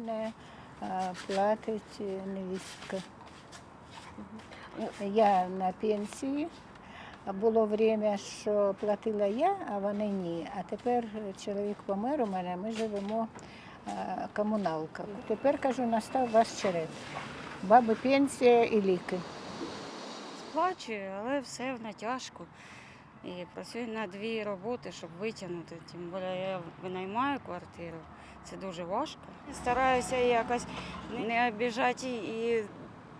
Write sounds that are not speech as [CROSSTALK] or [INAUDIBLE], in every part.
мене е, платить е, невістка. Я на пенсії. Було время, що платила я, а вони ні. А тепер чоловік помер у мене, ми живемо е, комуналка. Тепер кажу, настав ваш черед. Баби пенсія і ліки. Сплачую, але все одно тяжко. І працюю на дві роботи, щоб витягнути. Тим більше я винаймаю квартиру. Це дуже важко. Стараюся якось не обіжати і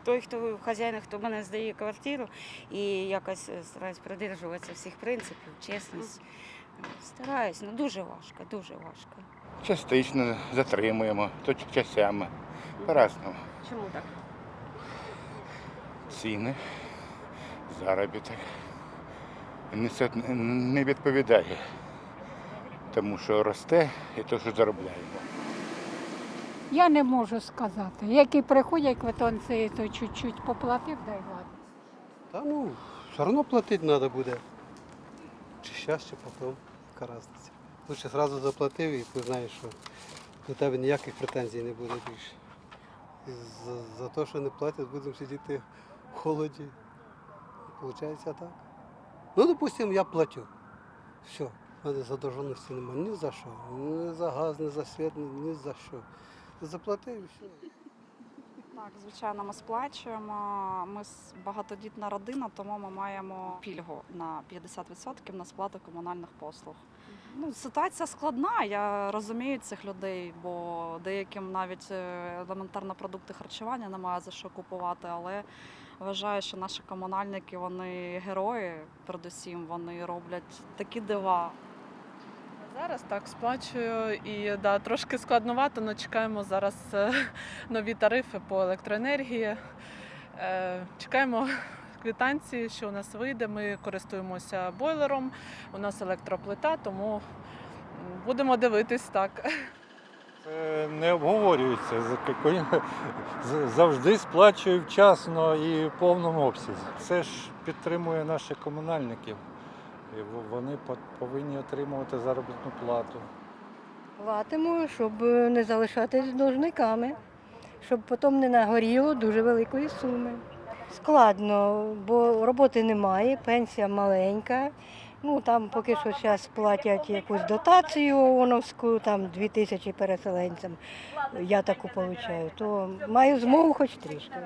той, хто хазяїн, хто мене здає квартиру, і якось е, стараюсь придержуватися всіх принципів, чесність. Стараюсь, ну дуже важко, дуже важко. Частично затримуємо, то часями. По-разному. Чому так? Ціни, заробіток не, відповідає тому, що росте і те, що заробляємо. Я не можу сказати. Які приходять квитанції, то чуть-чуть поплатив, дай ладно. Та ну, все одно платити треба буде. Чи зараз, чи потім. Яка різниця. Лучше одразу заплатив і ти знаєш, що до тебе ніяких претензій не буде більше. І за, за те, що не платять, будемо сидіти в холоді. Получається так. Ну, допустимо, я платю. Все. У мене задовженості немає ні за що. Ні за газ, ні за світ, ні, за що. Заплатив і все. Так, звичайно, ми сплачуємо. Ми багатодітна родина, тому ми маємо пільгу на 50% на сплату комунальних послуг. Ну, ситуація складна. Я розумію цих людей, бо деяким навіть е, елементарно продукти харчування немає за що купувати. Але вважаю, що наші комунальники вони герої, передусім, вони роблять такі дива. Зараз так сплачую і да, трошки складновато, але чекаємо зараз е, [LAUGHS] нові тарифи по електроенергії. Е, Чекаємо [LAUGHS] квитанції, що у нас вийде. Ми користуємося бойлером, у нас електроплита, тому будемо дивитись так. Це не обговорюється. [LAUGHS] Завжди сплачую вчасно і в повному обсязі. Це ж підтримує наших комунальників. Вони повинні отримувати заробітну плату. Платимо, щоб не залишатись должниками, щоб потім не нагоріло дуже великої суми. Складно, бо роботи немає, пенсія маленька. Ну там поки що зараз платять якусь дотацію ООНовську, там 2 тисячі переселенцям. Я таку отримую, то маю змогу хоч трішки.